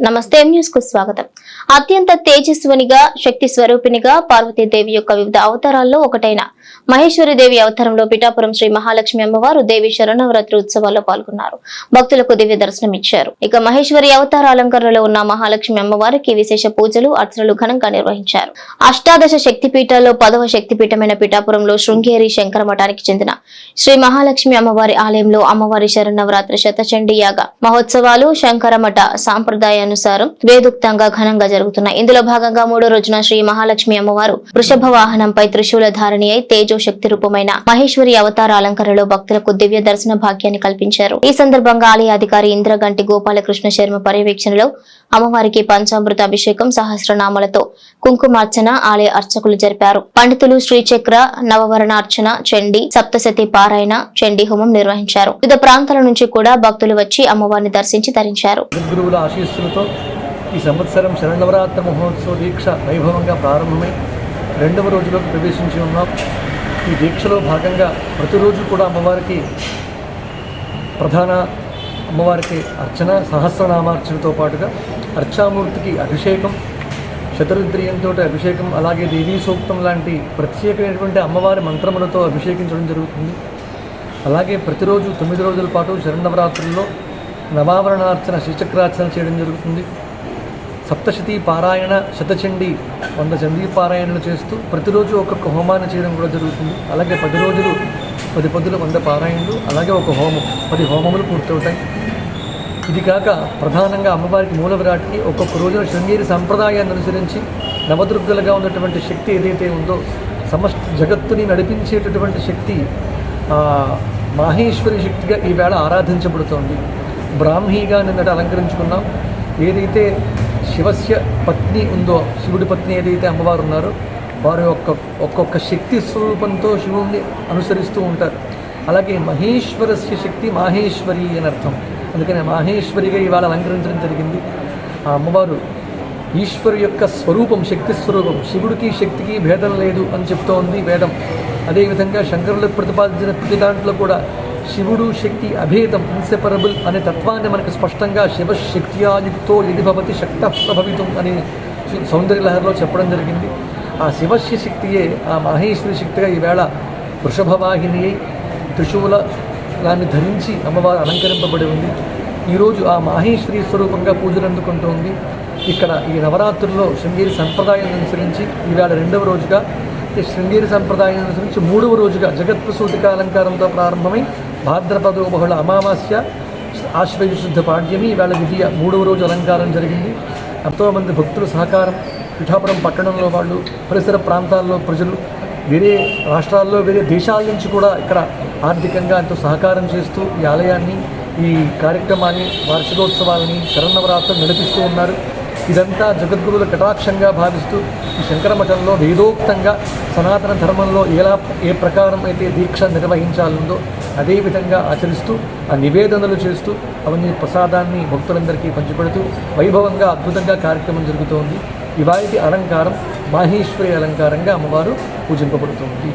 నమస్తే న్యూస్కు స్వాగతం. అత్యంత తేజస్వినిగా శక్తి స్వరూపిణిగా పార్వతీదేవి యొక్క వివిధ అవతారాల్లో ఒకటైన మహేశ్వరి దేవి అవతారంలో పిఠాపురం శ్రీ మహాలక్ష్మి అమ్మవారు దేవి శరణవరాత్రి ఉత్సవాల్లో పాల్గొన్నారు. భక్తులకు దివ్య దర్శనం ఇచ్చారు. ఇక మహేశ్వరి అవతార అలంకరణలో ఉన్న మహాలక్ష్మి అమ్మవారికి విశేష పూజలు అర్చనలు ఘనంగా నిర్వహించారు. అష్టాదశ శక్తిపీఠాల్లో పదవ శక్తిపీఠమైన పిఠాపురంలో శృంగేరి శంకర మఠానికి చెందిన శ్రీ మహాలక్ష్మి అమ్మవారి ఆలయంలో అమ్మవారి శరణవరాత్రి శతచండీ యాగ మహోత్సవాలు శంకరమఠ సాంప్రదాయానుసారం వేదుక్తంగా ఘనంగా జరుగుతున్నాయి ఇందులో భాగంగా మూడో రోజున శ్రీ మహాలక్ష్మి అమ్మవారు వృషభ వాహనంపై త్రిశూల ధారణి అయి తేజో శక్తి రూపమైన మహేశ్వరి అవతార అలంకరణలో భక్తులకు దివ్య దర్శన భాగ్యాన్ని కల్పించారు. ఈ సందర్భంగా ఆలయ అధికారి ఇంద్రగంటి గోపాలకృష్ణ శర్మ పర్యవేక్షణలో అమ్మవారికి పంచామృత అభిషేకం సహస్రనామాలతో కుంకుమార్చన ఆలయ అర్చకులు జరిపారు. పండితులు శ్రీచక్ర నవవరణార్చన చండి సప్తశతి పారాయణ చండీ హోమం నిర్వహించారు. వివిధ ప్రాంతాల నుంచి కూడా భక్తులు వచ్చి అమ్మవారిని దర్శించి తరించారు. ఆశీస్సులతో ఈ సంవత్సరం శరణవరాత్ర మహోత్సవ దీక్ష వైభవంగా ప్రారంభమై రెండవ రోజులోకి ప్రవేశించి ఉన్నాం. ఈ దీక్షలో భాగంగా ప్రతిరోజు కూడా అమ్మవారికి ప్రధాన అమ్మవారికి అర్చన సహస్రనామార్చనతో పాటుగా అర్చామూర్తికి అభిషేకం శతరుద్రియంతో అభిషేకం అలాగే దేవీ సూక్తం లాంటి ప్రత్యేకమైనటువంటి అమ్మవారి మంత్రములతో అభిషేకించడం జరుగుతుంది. అలాగే ప్రతిరోజు తొమ్మిది రోజుల పాటు శరణవరాత్రుల్లో నవావరణార్చన శ్రీచక్రార్చన చేయడం జరుగుతుంది. సప్తశతి పారాయణ శతచండి వంద చండీ పారాయణలు చేస్తూ ప్రతిరోజు ఒక్కొక్క హోమాన్ని చేయడం కూడా జరుగుతుంది. అలాగే పది రోజులు పది పదులు వంద పారాయణలు అలాగే ఒక హోమం పది హోమములు పూర్తవుతాయి. ఇది కాక ప్రధానంగా అమ్మవారికి మూల విరాట్కి ఒక్కొక్క రోజున శృంగేరి సంప్రదాయాన్ని అనుసరించి నవదుర్గలుగా ఉన్నటువంటి శక్తి ఏదైతే ఉందో సమస్త జగత్తుని నడిపించేటటువంటి శక్తి మాహేశ్వరి శక్తిగా ఈవేళ ఆరాధించబడుతోంది. బ్రాహ్మీగా నిన్నటి అలంకరించుకున్నాం. ఏదైతే శివస్య పత్ని ఉందో శివుడి పత్ని ఏదైతే అమ్మవారు ఉన్నారో వారి యొక్క ఒక్కొక్క శక్తి స్వరూపంతో శివుణ్ణి అనుసరిస్తూ ఉంటారు. అలాగే మహేశ్వరస్య శక్తి మాహేశ్వరి అని అర్థం. అందుకనే మాహేశ్వరిగా ఇవాళ అలంకరించడం జరిగింది. ఆ అమ్మవారు ఈశ్వరు యొక్క స్వరూపం శక్తి స్వరూపం శివుడికి శక్తికి భేదం లేదు అని చెప్తోంది వేదం. అదేవిధంగా శంకరులకు ప్రతిపాదించిన ప్రతి దాంట్లో కూడా శివుడు శక్తి అభేదం ఇన్సెపరబుల్ అనే తత్వాన్ని మనకు స్పష్టంగా శివశక్త్యాయుక్తో ఎది భవతి శక్త ప్రభవితం అనే సౌందర్యలహరిలో చెప్పడం జరిగింది. ఆ శివస్య శక్తియే ఆ మహేశ్వరి శక్తిగా ఈవేళ వృషభవాహిని అయి త్రిశూల దాన్ని ధరించి అమ్మవారు అలంకరింపబడి ఉంది. ఈరోజు ఆ మాహేశ్వరి స్వరూపంగా పూజలు అందుకుంటోంది ఇక్కడ ఈ నవరాత్రుల్లో శృంగేరి సంప్రదాయాన్ని అనుసరించి ఈవేళ రెండవ రోజుగా ఈ శృంగేరి సంప్రదాయాన్ని అనుసరించి మూడవ రోజుగా జగత్ప్రసూతిక అలంకారంతో ప్రారంభమై భాద్రపదో బహుళ అమావాస్య ఆశ్వయుశుద్ధ పాడ్యమి ఈవేళ ద్వితీయ మూడవ రోజు అలంకారం జరిగింది. ఎంతోమంది భక్తుల సహకారం పిఠాపురం పట్టణంలో వాళ్ళు పరిసర ప్రాంతాల్లో ప్రజలు వేరే రాష్ట్రాల్లో వేరే దేశాల నుంచి కూడా ఇక్కడ ఆర్థికంగా ఎంతో సహకారం చేస్తూ ఈ ఆలయాన్ని ఈ కార్యక్రమాన్ని వార్షికోత్సవాలని శరన్నవరాత్రులు నడిపిస్తూ ఉన్నారు. ఇదంతా జగద్గురువుల కటాక్షంగా భావిస్తూ ఈ శంకర మఠంలో వేదోక్తంగా సనాతన ధర్మంలో ఎలా ఏ ప్రకారం అయితే దీక్ష నిర్వహించాలందో అదేవిధంగా ఆచరిస్తూ ఆ నివేదనలు చేస్తూ అవన్నీ ప్రసాదాన్ని భక్తులందరికీ పంచిపెడుతూ వైభవంగా అద్భుతంగా కార్యక్రమం జరుగుతోంది. ఇవాటి అలంకారం మాహేశ్వరి అలంకారంగా అమ్మవారు పూజింపబడుతుంది.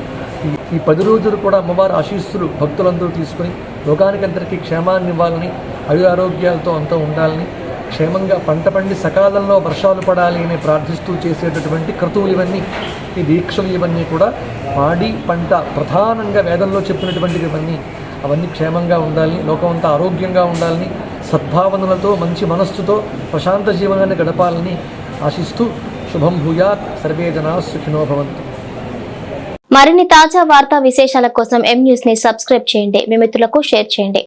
ఈ పది రోజులు కూడా అమ్మవారు ఆశీస్సులు భక్తులందరూ తీసుకుని లోకానికందరికీ క్షేమాన్ని ఇవ్వాలని ఆయురారోగ్యాలతో అంతా ఉండాలని క్షేమంగా పంట పండి సకాలంలో వర్షాలు పడాలి అని ప్రార్థిస్తూ చేసేటటువంటి క్రతువులు ఇవన్నీ ఈ దీక్షలు ఇవన్నీ కూడా పాడి పంట ప్రధానంగా వేదంలో చెప్పినటువంటి ఇవన్నీ. అవన్నీ క్షేమంగా ఉండాలని లోకం అంతా ఆరోగ్యంగా ఉండాలని సద్భావనలతో మంచి మనస్సుతో ప్రశాంత జీవనాన్ని గడపాలని ఆశిస్తూ శుభం భూయాత్. సర్వే జనా సుఖినో భవంతు. మరిన్ని తాజా వార్తా విశేషాల కోసం ఎం న్యూస్ని సబ్స్క్రైబ్ చేయండి. మీ మిత్రులకు షేర్ చేయండి.